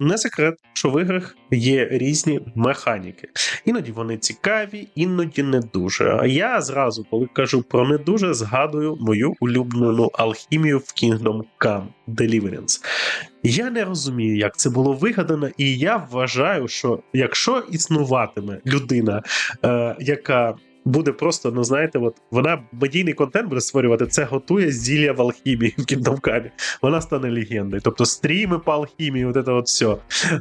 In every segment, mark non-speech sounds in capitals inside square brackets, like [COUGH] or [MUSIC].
не секрет, що в іграх є різні механіки. Іноді вони цікаві, іноді не дуже. А я зразу, коли кажу про не дуже, згадую мою улюблену алхімію в Kingdom Come Deliverance. Я не розумію, як це було вигадано, і я вважаю, що якщо існуватиме людина, е, яка буде просто, ну знаєте, от вона медійний контент буде створювати, це готує зілля в алхімії в Come. Вона стане легендою. Тобто стріми по алхімії, от це от все.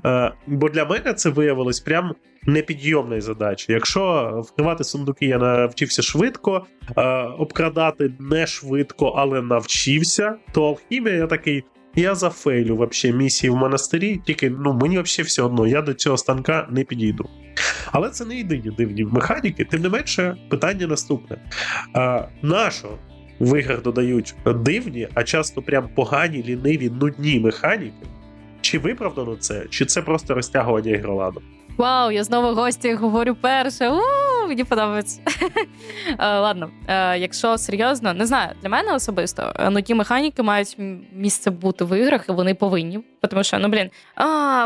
Е, бо для мене це виявилось прям непідйомною задачею. Якщо вкривати сундуки я навчився швидко, е, обкрадати не швидко, але навчився, то алхімія я такий. Я зафейлю вообще місії в монастирі, тільки ну мені вообще все одно, я до цього станка не підійду. Але це не єдині дивні механіки. Тим не менше, питання наступне: а, нащо в іграх додають дивні, а часто прям погані, ліниві, нудні механіки? Чи виправдано це, чи це просто розтягування ігроладу? Вау, я знову гості говорю перше. У, мені подобається. [LAUGHS] Е, Ладно, е, якщо серйозно, не знаю, для мене особисто е, ну ті механіки мають місце бути в іграх, і вони повинні. Тому що, ну блін,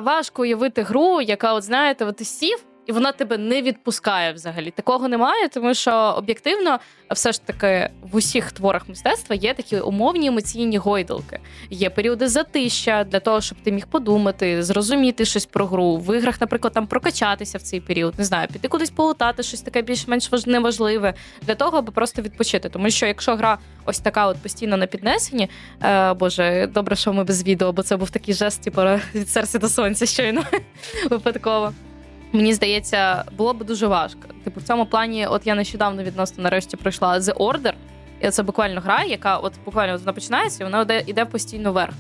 важко уявити гру, яка, от знаєте, от ти сів. І вона тебе не відпускає взагалі. Такого немає, тому що об'єктивно, все ж таки в усіх творах мистецтва є такі умовні емоційні гойдалки. Є періоди затища для того, щоб ти міг подумати, зрозуміти щось про гру. В іграх, наприклад, там прокачатися в цей період, не знаю, піти кудись полутати, щось таке більш-менш важ- неважливе для того, аби просто відпочити. Тому що якщо гра ось така, от постійно на піднесенні, е, боже, добре, що ми без відео, бо це був такий жест, типу, від серця до сонця, щойно [LAUGHS] випадково. Мені здається, було б дуже важко. Типу, в цьому плані, от я нещодавно відносно нарешті пройшла The Order, і це буквально гра, яка от буквально вона починається, і вона йде, йде постійно вверх.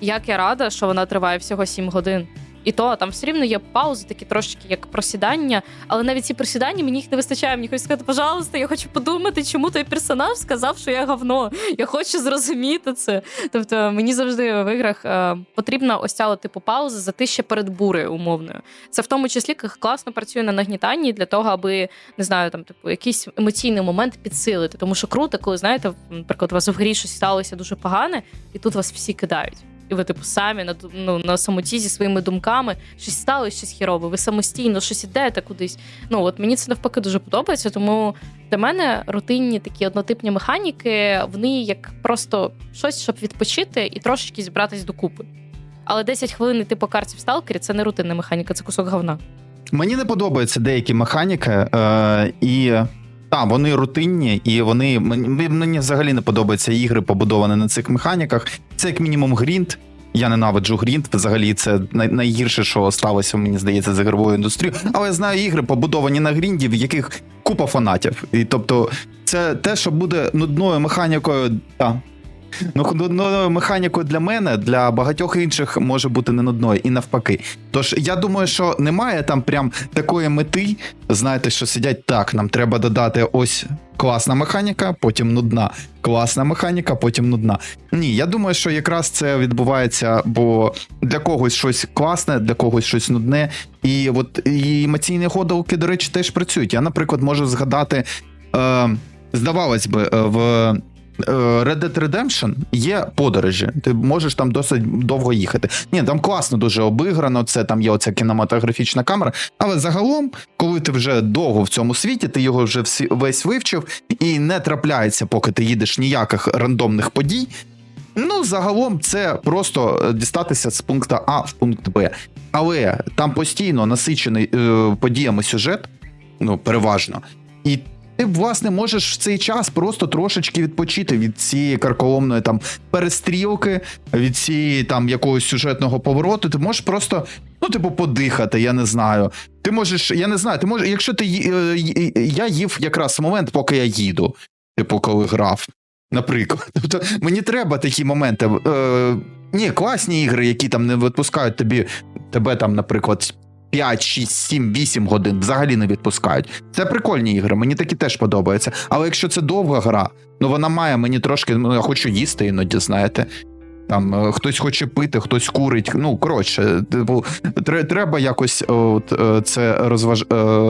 Як я рада, що вона триває всього 7 годин. І то там все рівно є паузи, такі трошки як просідання, але навіть ці просідання мені їх не вистачає. Мені хочеться сказати, пожалуйста, я хочу подумати, чому той персонаж сказав, що я говно. Я хочу зрозуміти це. Тобто мені завжди в іграх е, потрібна ось ця типу пауза за те ще перед бурею умовною. Це в тому числі класно працює на нагнітанні для того, аби не знаю, там типу якийсь емоційний момент підсилити. Тому що круто, коли знаєте, наприклад, у вас в грі щось сталося дуже погане, і тут вас всі кидають. І ви, типу, самі на ну, на самоті зі своїми думками щось сталося, щось хірове. Ви самостійно щось ідете кудись. Ну от мені це навпаки дуже подобається. Тому для мене рутинні такі однотипні механіки, вони як просто щось, щоб відпочити і трошечки зібратись докупи. Але 10 хвилин йти по карті в сталкері це не рутинна механіка, це кусок говна. Мені не подобаються деякі механіки, е, і так, вони рутинні, і вони мені, взагалі не подобаються ігри, побудовані на цих механіках. Це як мінімум грінт. Я ненавиджу грінт. Взагалі, це найгірше, що сталося, мені здається, з ігровою індустрією. Але я знаю ігри, побудовані на грінді, в яких купа фанатів. І тобто, це те, що буде нудною механікою. та. Ну, нудною механікою для мене, для багатьох інших може бути не нудною, і навпаки. Тож я думаю, що немає там прям такої мети, знаєте, що сидять так, нам треба додати ось класна механіка, потім нудна. Класна механіка, потім нудна. Ні, я думаю, що якраз це відбувається, бо для когось щось класне, для когось щось нудне. І от і емоційні ходовки, до речі, теж працюють. Я, наприклад, можу згадати, е, здавалось би, е, в. Е, Red Dead Redemption є подорожі. Ти можеш там досить довго їхати. Ні, там класно дуже обіграно. Це там є оця кінематографічна камера. Але загалом, коли ти вже довго в цьому світі, ти його вже всі, весь вивчив, і не трапляється, поки ти їдеш ніяких рандомних подій. Ну, загалом, це просто е, дістатися з пункту А в пункт Б. Але там постійно насичений е, подіями сюжет, ну, переважно. І ти, власне, можеш в цей час просто трошечки відпочити від цієї карколомної там перестрілки, від цієї там якогось сюжетного повороту. Ти можеш просто, ну, типу, подихати, я не знаю. Ти можеш, я не знаю, ти можеш, якщо ти е, ї- я їв якраз момент, поки я їду, типу, коли грав. Наприклад, [LAUGHS] тобто мені треба такі моменти. Е, ні, класні ігри, які там не відпускають тобі тебе там, наприклад, 5, 6, 7, 8 годин взагалі не відпускають. Це прикольні ігри, мені такі теж подобаються. Але якщо це довга гра, ну вона має мені трошки, ну я хочу їсти іноді, знаєте. Там е, хтось хоче пити, хтось курить. Ну коротше, типу, треба якось е, от, е, це розваж...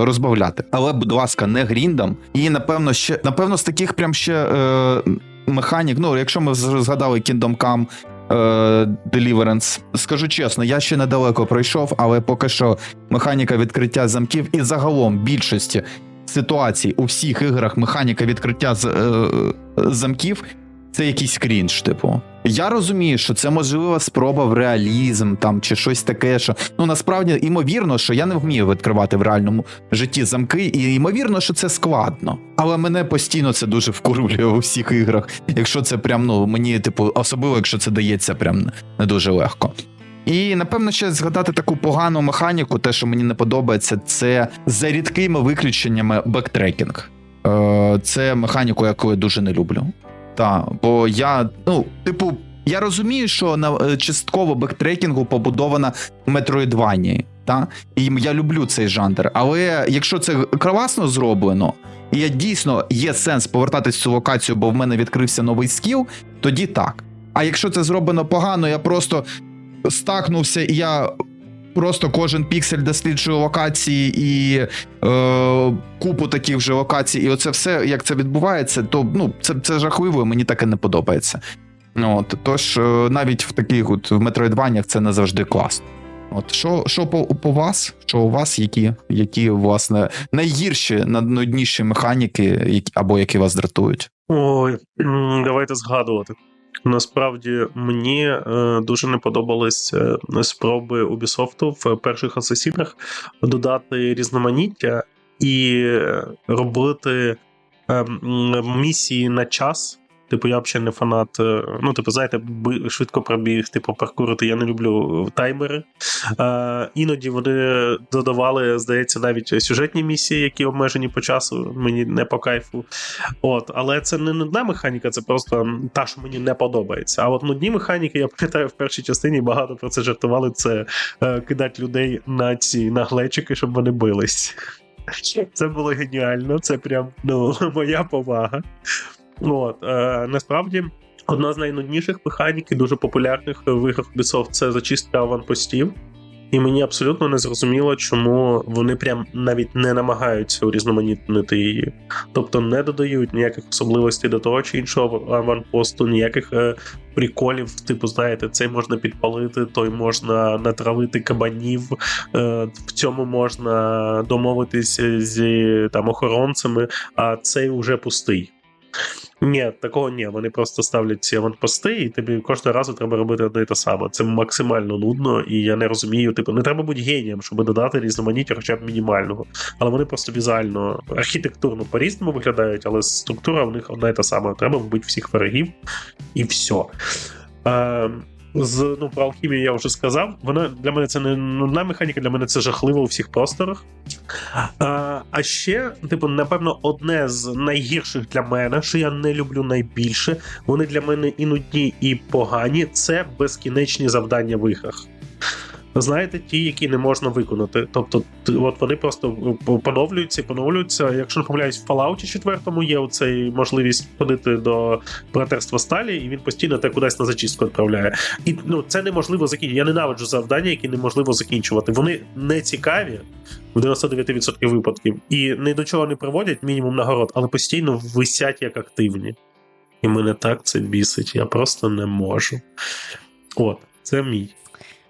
розбавляти. Але, будь ласка, не гріндом. І напевно, ще напевно, з таких прям ще е, механік. Ну, якщо ми згадали Kingdom Come Deliverance. Скажу чесно, я ще недалеко пройшов, але поки що механіка відкриття замків і загалом більшості ситуацій у всіх іграх механіка відкриття з, е, замків це якийсь крінж, типу. Я розумію, що це можлива спроба в реалізм там чи щось таке, що ну насправді імовірно, що я не вмію відкривати в реальному житті замки, і ймовірно, що це складно. Але мене постійно це дуже вкурює у всіх іграх. Якщо це прям ну мені, типу, особливо, якщо це дається прям не дуже легко. І напевно ще згадати таку погану механіку, те, що мені не подобається, це за рідкими виключеннями бектрекінг. Е, Це механіку, яку я дуже не люблю. Так, бо я, ну, типу, я розумію, що на е, частково бектрекінгу побудована метроїдванія, та? І я люблю цей жанр. Але якщо це класно зроблено, і я дійсно є сенс повертатись в цю локацію, бо в мене відкрився новий скіл, тоді так. А якщо це зроблено погано, я просто стакнувся, і я просто кожен піксель досліджую локації і е, купу таких же локацій, і оце все, як це відбувається, то ну, це, це жахливо, і мені таке не подобається. От, тож, е, навіть в таких от метроїдваннях це не завжди класно. От що, що по, по вас? Що у вас, які, які власне найгірші, найнудніші механіки, які, або які вас дратують? Ой, давайте згадувати. Насправді мені е, дуже не подобались е, спроби Ubisoft в перших асасінах додати різноманіття і е, робити е, місії на час. Типу, я взагалі не фанат. е, Ну, типу, знаєте, швидко пробіг, типу, паркурити. Я не люблю таймери. Е, іноді вони додавали, здається, навіть сюжетні місії, які обмежені по часу. Мені не по кайфу. От, але це не нудна механіка, це просто та, що мені не подобається. А от нудні механіки, я пам'ятаю, в першій частині багато про це жартували. Це е, кидати людей на ці на глечики, щоб вони бились. [LAUGHS] Це було геніально, це прям ну, [LAUGHS] моя повага. От, е, насправді. Одна з найнудніших механік і дуже популярних в іграх Ubisoft – це зачистка аванпостів. І мені абсолютно не зрозуміло, чому вони прям навіть не намагаються урізноманітнити її. Тобто не додають ніяких особливостей до того чи іншого аванпосту, ніяких е, приколів, типу, знаєте, цей можна підпалити, той можна натравити кабанів, е, в цьому можна домовитися зі там охоронцями, а цей уже пустий. Ні, такого ні. Вони просто ставлять ці аванпости, і тобі кожного разу треба робити одне і те саме. Це максимально нудно, і я не розумію. Типу, не треба бути генієм, щоб додати різноманіття, хоча б мінімального. Але вони просто візуально, архітектурно по-різному виглядають, але структура в них одна і та сама. Треба вбити всіх ворогів, і все. Е, з, ну, про алхімію я вже сказав. Вона для мене це не нудна механіка, для мене це жахливо у всіх просторах. А, а ще, типу, напевно, одне з найгірших для мене, що я не люблю найбільше, вони для мене і нудні, і погані це безкінечні завдання в іграх. Знаєте, ті, які не можна виконати. Тобто, от вони просто поновлюються і поновлюються. Якщо не помиляюсь, в Fallout 4 є оцей можливість ходити до братерства сталі, і він постійно те кудись на зачистку відправляє. І ну це неможливо закінчити. Я ненавиджу завдання, які неможливо закінчувати. Вони не цікаві в 99% випадків і ні до чого не приводять мінімум нагород, але постійно висять як активні. І мене так це бісить. Я просто не можу. От, це мій.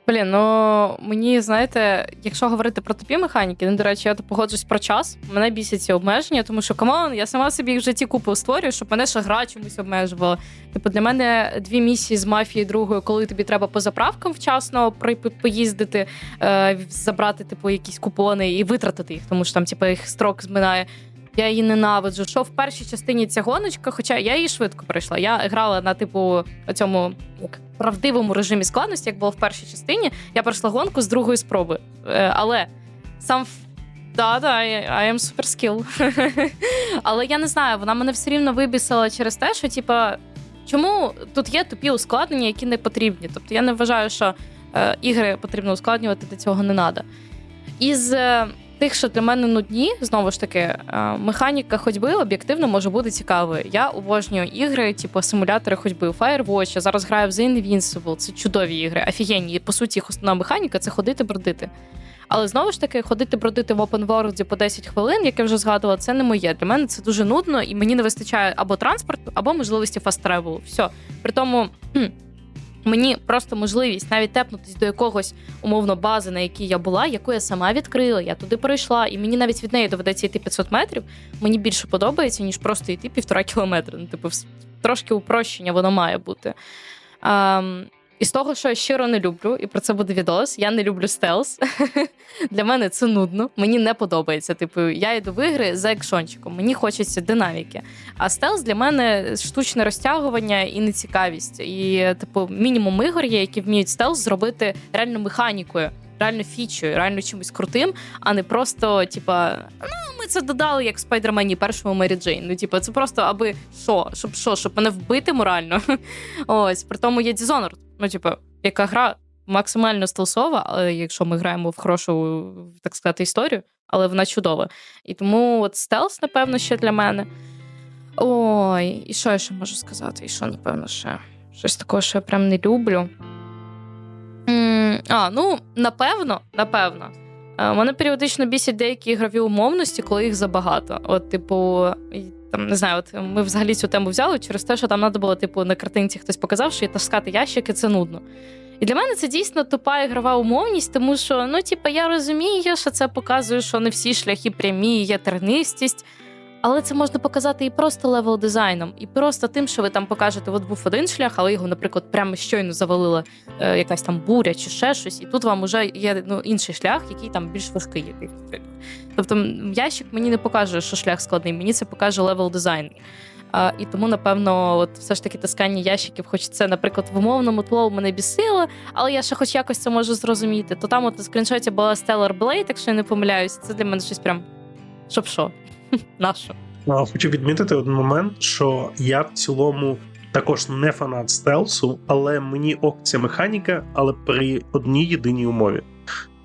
Блін, ну мені знаєте, якщо говорити про тупі механіки, ну до речі, я погоджусь про час. Мене бісять ці обмеження, тому що камон, я сама собі їх в житті купу створюю, щоб мене ще гра чомусь обмежувала. Типу, для мене дві місії з мафії другою, коли тобі треба по заправкам вчасно поїздити, е, забрати типу якісь купони і витратити їх, тому що там типу, їх строк зминає. Я її ненавиджу. Що в першій частині ця гоночка, хоча я її швидко пройшла. Я грала на типу цьому правдивому режимі складності, як було в першій частині. Я пройшла гонку з другої спроби. Е, але сам да, да, I am super skill. [LAUGHS] Але я не знаю, вона мене все рівно вибісила через те, що типа, чому тут є тупі ускладнення, які не потрібні. Тобто я не вважаю, що е, ігри потрібно ускладнювати, до цього не треба. Із е, тих, що для мене нудні, знову ж таки, е, механіка ходьби об'єктивно може бути цікавою. Я обожнюю ігри, типу симулятори ходьби. Firewatch, я зараз граю в The Invincible, це чудові ігри, офігенні. По суті, їх основна механіка це ходити бродити. Але знову ж таки, ходити бродити в open world по 10 хвилин, як я вже згадувала, це не моє. Для мене це дуже нудно, і мені не вистачає або транспорту, або можливості фаст-тревелу. Все. При тому, Мені просто можливість навіть тепнутись до якогось умовно бази, на якій я була, яку я сама відкрила, я туди перейшла, і мені навіть від неї доведеться йти 500 метрів. Мені більше подобається, ніж просто йти півтора кілометри. Ну, типу, трошки упрощення воно має бути. Ем, і з того, що я щиро не люблю, і про це буде відос, я не люблю стелс. [LAUGHS] Для мене це нудно. Мені не подобається. Типу, я йду в ігри за екшончиком. Мені хочеться динаміки. А стелс для мене штучне розтягування і нецікавість. І, типу, мінімум ігор є, які вміють стелс зробити реально механікою, реально фічою, реально чимось крутим, а не просто, типа, ну, ми це додали як в Спайдермені першому Мері Джейн. Ну, типу, це просто аби що, щоб що, щоб мене вбити морально. [LAUGHS] Ось, при тому є Dishonored. Ну, типу, яка гра максимально стелсова, якщо ми граємо в хорошу, так сказати, історію, але вона чудова. І тому от стелс, напевно, ще для мене. Ой, і що я ще можу сказати? І що, напевно, ще? Щось такого, що я прям не люблю. А, ну, напевно, напевно. Е, Мене періодично бісять деякі ігрові умовності, коли їх забагато. От, типу, там не знаю, от ми взагалі цю тему взяли через те, що там треба було, типу, на картинці хтось показав, що таскати ящики це нудно. І для мене це дійсно тупа ігрова умовність, тому що, ну, типу, я розумію, що це показує, що не всі шляхи прямі, є тернистість. Але це можна показати і просто левел дизайном, і просто тим, що ви там покажете, от був один шлях, але його, наприклад, прямо щойно завалила е, якась там буря чи ще щось, і тут вам вже є ну, інший шлях, який там більш важкий. Тобто ящик мені не покаже, що шлях складний, мені це покаже левел дизайн. А, і тому, напевно, от все ж таки таскання ящиків, хоч це, наприклад, в умовному тлоу мене бісило, але я ще хоч якось це можу зрозуміти. То там от на скріншоті була Stellar Blade, якщо я не помиляюсь, це для мене щось прям щоб що. [LAUGHS] Нащо? Хочу відмітити один момент, що я в цілому також не фанат стелсу, але мені ок ця механіка, але при одній єдиній умові.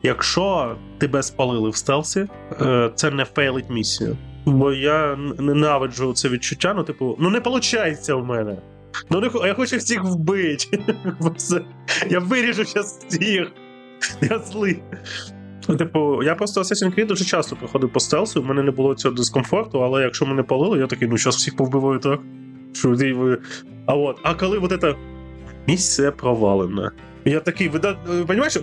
Якщо тебе спалили в стелсі, е, це не фейлить місію. Бо я ненавиджу це відчуття, ну, типу, ну не виходить у мене. Ну не я хочу всіх вбити. [LAUGHS] Я виріжу зараз всіх. Я злий. Ну, Типу, я просто Assassin's Creed дуже часто проходив по стелсу, в мене не було цього дискомфорту, але якщо мене палили, я такий, ну зараз всіх повбиваю так. Що ви. А от, а коли от це місце провалене. Я такий, ви да, розумієш,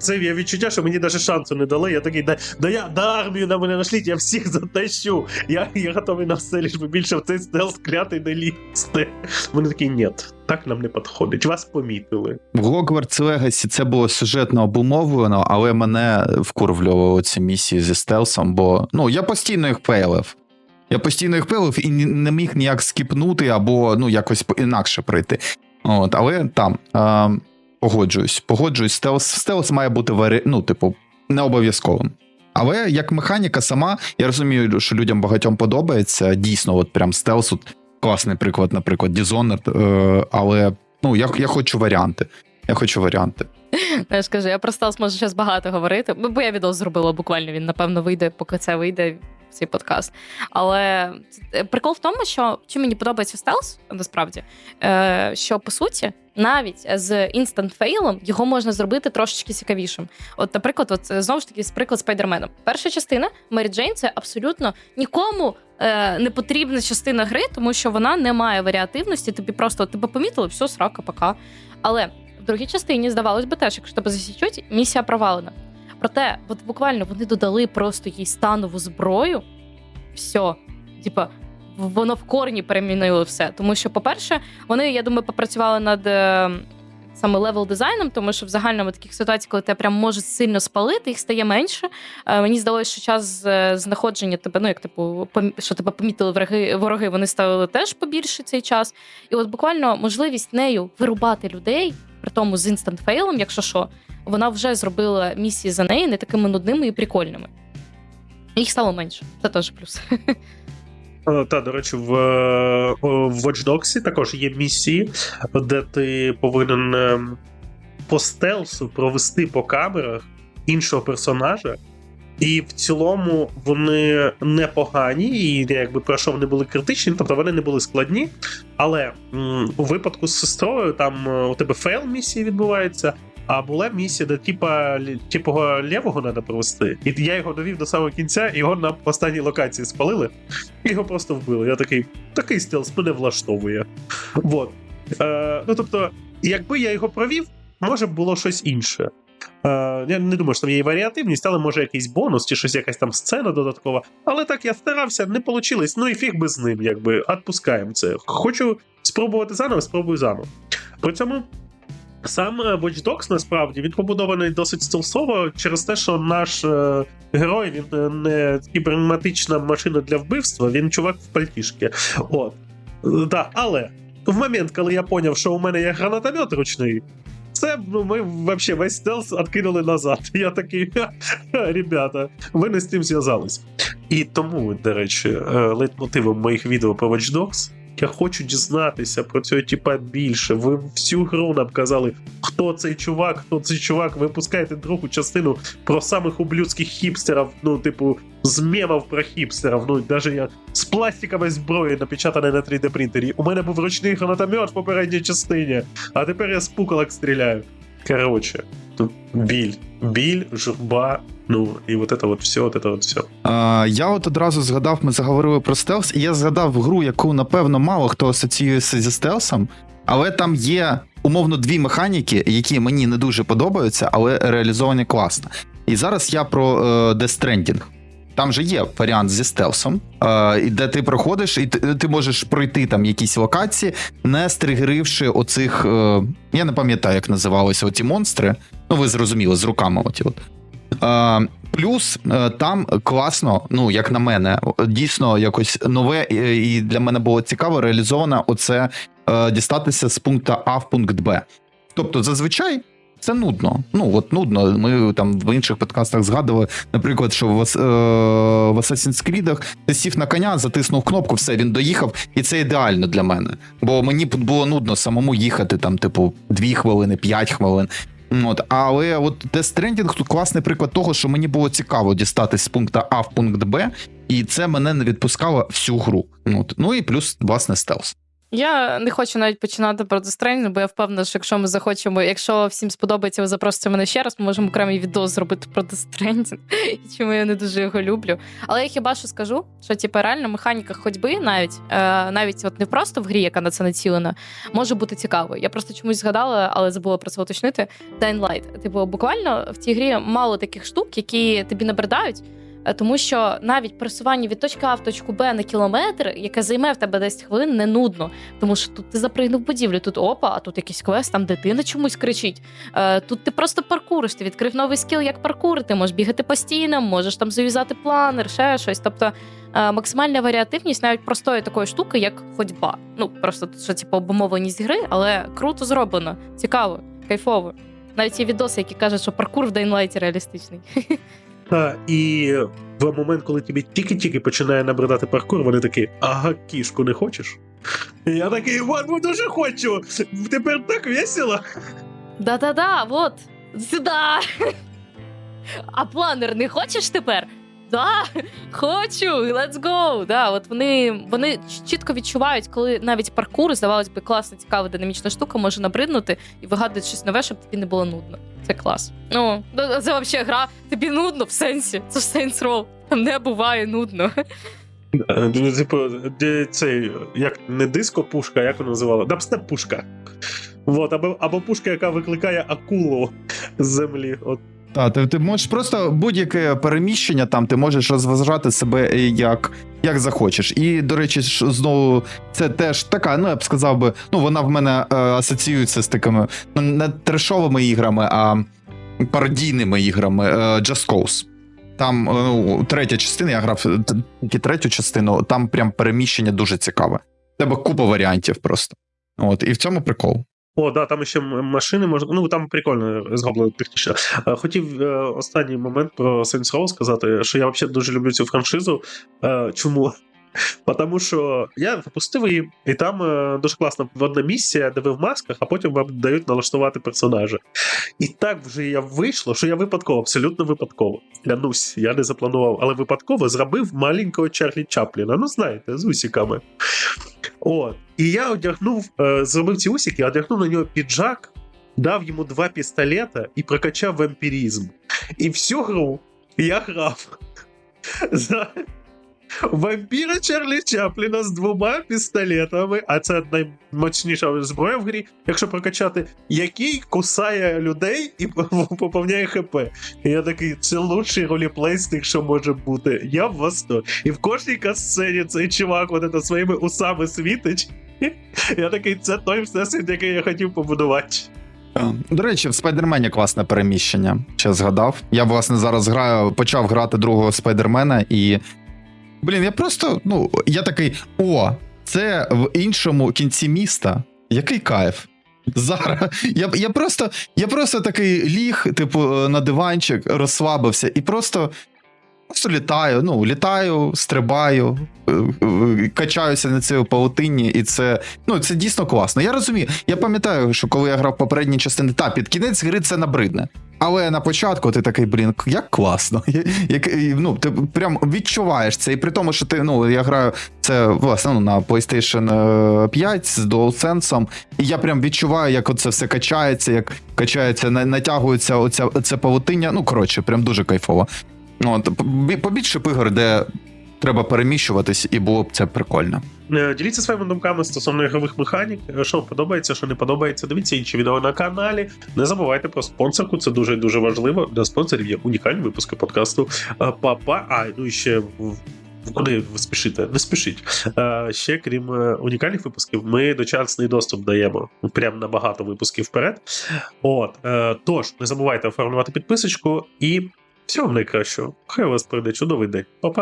це я відчуття, що мені навіть шансу не дали. Я такий, да, да я да армію на мене нашліть, я всіх затащу. Я, я готовий на все, лиш більше в цей стелс клятий не лізти. Вони такі, ні, так нам не підходить. Вас помітили. В Hogwarts Legacy це було сюжетно обумовлено, але мене вкурвлювали ці місії зі стелсом, бо ну я постійно їх фейлив. Я постійно їх фейлив і не міг ніяк скіпнути або ну якось інакше пройти. От, але там е, погоджуюсь. Погоджуюсь, стелс, стелс має бути варі... ну, типу, не обов'язковим. Але як механіка сама, я розумію, що людям багатьом подобається. Дійсно, от прям стелс, от класний приклад, наприклад, Dishonored, е, але ну, я, я хочу варіанти. Я хочу варіанти. [LAUGHS] Я ж кажу, я про стелс можу зараз багато говорити, бо я відео зробила буквально. Він напевно вийде, поки це вийде. Цей подкаст. Але прикол в тому, що чим мені подобається стелс, насправді, е, що по суті, навіть з інстант фейлом його можна зробити трошечки цікавішим. От, наприклад, от е, знову ж таки, з приклад Спайдермена. Перша частина Мері Джейн це абсолютно нікому е, не потрібна частина гри, тому що вона не має варіативності. Тобі просто от тебе помітили, все, срака, пока. Але в другій частині, здавалось би, теж, якщо тебе засічуть, місія провалена. Проте, от буквально вони додали просто їй станову зброю. Все. Типа, воно в корні перемінило все. Тому що, по-перше, вони, я думаю, попрацювали над е, саме левел дизайном, тому що в загальному таких ситуацій, коли тебе прям можуть сильно спалити, їх стає менше. Е, мені здалося, що час е, знаходження тебе, ну як типу, що тебе помітили враги, вороги, вони ставили теж побільше цей час. І от буквально можливість нею вирубати людей, при тому з інстант фейлом, якщо що, вона вже зробила місії за неї не такими нудними і прикольними. Їх стало менше. Це теж плюс. [LAUGHS] Е, Та, до речі, в, е, в Watch Dogs також є місії, де ти повинен е, по стелсу провести по камерах іншого персонажа. І в цілому вони непогані, і якби пройшов вони були критичні, тобто вони не були складні. Але м, у випадку з сестрою там у тебе фейл місії відбувається. А була місія, де типа типу лівого треба провести. І я його довів до самого кінця, і його на останній локації спалили. І його просто вбили. Я такий, такий стелс мене влаштовує. Вот. Е, ну тобто, якби я його провів, може б було щось інше. Е, я не думаю, що там є варіативність, але може якийсь бонус чи щось якась там сцена додаткова. Але так я старався, не вийшло. Ну і фіг би з ним, якби відпускаємо це. Хочу спробувати заново, спробую заново. При цьому. Сам е, Watch Dogs, насправді він побудований досить стилсово через те, що наш е, герой він е, не кібернетична машина для вбивства, він чувак в пальтішки. От. Е, Да, але в момент, коли я поняв, що у мене є гранатомет ручний, це ну, ми вообще весь стелс відкинули назад. [LAUGHS] Я такий, ребята, ви не з тим зв'язались. І тому, до речі, е, лейтмотивом моїх відео про Watch Dogs я хочу дізнатися про цього типа більше. Ви всю гру нам казали, хто цей чувак, хто цей чувак. Ви пускаєте другу частину про самих ублюдських хіпстерів, ну, типу, з мемів про хіпстерів. Ну, навіть я з пластикової зброї, напечатаної на 3D принтері. У мене був ручний гранатомет в попередній частині, а тепер я з пукалок стріляю. Короче, біль, біль, журба, ну і от це от все, от це от все. А, я от одразу згадав, ми заговорили про стелс, і я згадав гру, яку, напевно, мало хто асоціюється зі стелсом, але там є умовно дві механіки, які мені не дуже подобаються, але реалізовані класно. І зараз я про е, Death Stranding. Там же є варіант зі стелсом, е, де ти проходиш, і ти, можеш пройти там якісь локації, не стригеривши оцих. Е, я не пам'ятаю, як називалися оті монстри. Ну, ви зрозуміли, з руками. Оті от. Е, плюс там класно, ну як на мене, дійсно якось нове, і для мене було цікаво реалізовано оце дістатися з пункту А в пункт Б. Тобто, зазвичай. Це нудно. Ну от нудно. Ми там в інших подкастах згадували, наприклад, що в, е, в Assassin's Creed ти сів на коня, затиснув кнопку, все, він доїхав, і це ідеально для мене. Бо мені було нудно самому їхати там, типу, 2 хвилини, 5 хвилин. От, але от Death Stranding тут класний приклад того, що мені було цікаво дістатись з пункту А в пункт Б, і це мене не відпускало всю гру. От. Ну і плюс, власне, стелс. Я не хочу навіть починати про Death бо я впевнена, що якщо ми захочемо, якщо всім сподобається, ви запросите мене ще раз, ми можемо окремий відео зробити про Death [LAUGHS] чому я не дуже його люблю. Але я хіба що скажу, що типу, реально механіка ходьби навіть е, навіть от не просто в грі, яка на це націлена, може бути цікавою. Я просто чомусь згадала, але забула про це уточнити. Dying Light. Типу, буквально в цій грі мало таких штук, які тобі набридають. Е, Тому що навіть пересування від точки А в точку Б на кілометр, яке займе в тебе 10 хвилин, не нудно. Тому що тут ти запригнув будівлю, тут опа, а тут якийсь квест, там дитина чомусь кричить. Е, тут ти просто паркуриш, ти відкрив новий скіл, як паркурити, можеш бігати постійно, можеш там зав'язати планер, ще щось. Тобто е, максимальна варіативність навіть простої такої штуки, як ходьба. Ну просто тут що типу обумовленість гри, але круто зроблено, цікаво, кайфово. Навіть є відоси, які кажуть, що паркур в Дейнлайті реалістичний. [LAUGHS] Та, і в момент, коли тобі тільки-тільки починає набридати паркур, вони такі, ага, кішку не хочеш? Я такий, вот, дуже хочу! Тепер так весело. Да-да-да, от, сюди. А планер не хочеш тепер? Да, хочу, let's go. Да, от вони, вони чітко відчувають, коли навіть паркур, здавалось би, класна, цікава, динамічна штука може набриднути і вигадують щось нове, щоб тобі не було нудно. Це клас. Ну, це взагалі гра, тобі нудно в сенсі. Це Saints Row. Там не буває нудно. Е, ну, Типу, цей, як не диско-пушка, як вона називала? Дабстеп-пушка. Вот, або, або пушка, яка викликає акулу з землі. От. Так, ти, ти можеш просто будь-яке переміщення там, ти можеш розважати себе е, як, як захочеш. І, до речі, знову це теж така, ну я б сказав би, ну вона в мене е, асоціюється з такими ну, не трешовими іграми, а пародійними іграми е, Just Cause. Там е, ну, третя частина, я грав е, тільки третю частину, там прям переміщення дуже цікаве. У тебе купа варіантів просто. От, і в цьому прикол. О, да, там ще машини можна. Ну там прикольно зроблено технічно. Е, Хотів е, останній момент про Saints Row сказати, що я взагалі дуже люблю цю франшизу. Е, Чому? [LAUGHS] Тому що я запустив її, і там е, дуже класна одна місія, де ви в масках, а потім вам дають налаштувати персонажа. І так вже я вийшло, що я випадково, абсолютно випадково. Клянусь, я не запланував, але випадково зробив маленького Чарлі Чапліна. Ну, знаєте, з усіками. От. І я одягнув, е, зробив ці усіки, одягнув на нього піджак, дав йому два пістолета і прокачав вампірізм. І всю гру я грав [LAUGHS] Вампіра Чарлі Чапліна з двома пістолетами, а це наймощніша зброя в грі, якщо прокачати, який кусає людей і [LAUGHS] поповняє ХП. І я такий, це лучший роліплей з тих, що може бути. Я в восторг. І в кожній касцені цей чувак от це своїми усами світить. [LAUGHS] Я такий, це той всесвіт, який я хотів побудувати. Е, До речі, в спайдермені класне переміщення. Ще згадав. Я власне зараз граю, почав грати другого спайдермена, і. Блін, я просто. Ну, я такий: о, це в іншому кінці міста. Який кайф. Зараз я, я просто я просто такий ліг, типу, е, на диванчик, розслабився і просто, просто літаю. Ну, літаю, стрибаю, е, е, качаюся на цій паутині, і це ну це дійсно класно. Я розумію. Я пам'ятаю, що коли я грав попередні частини, та під кінець гри це набридне. Але на початку ти такий, блін, як класно. [LAUGHS] Як, ну, ти прям відчуваєш це. І при тому, що ти, ну, я граю це власне ну, на PlayStation е, 5 з DualSense, і я прям відчуваю, як оце все качається, як качається, на- натягується оця, оце павутиння. Ну, коротше, прям дуже кайфово. От, побільше ігор, де треба переміщуватись, і було б це прикольно. Е, Діліться своїми думками стосовно ігрових механік. Е, Що подобається, що не подобається. Дивіться інші відео на каналі. Не забувайте про спонсорку. Це дуже дуже важливо. Для спонсорів є унікальні випуски подкасту. Е, Папа. А ну і ще. Куди ви спішите? Не спішіть. Е, ще крім унікальних випусків, ми дочасний доступ даємо прям на багато випусків вперед. От е, тож не забувайте оформлювати підписочку і всього вам найкращого. Хай у вас пройде чудовий день. Па-па.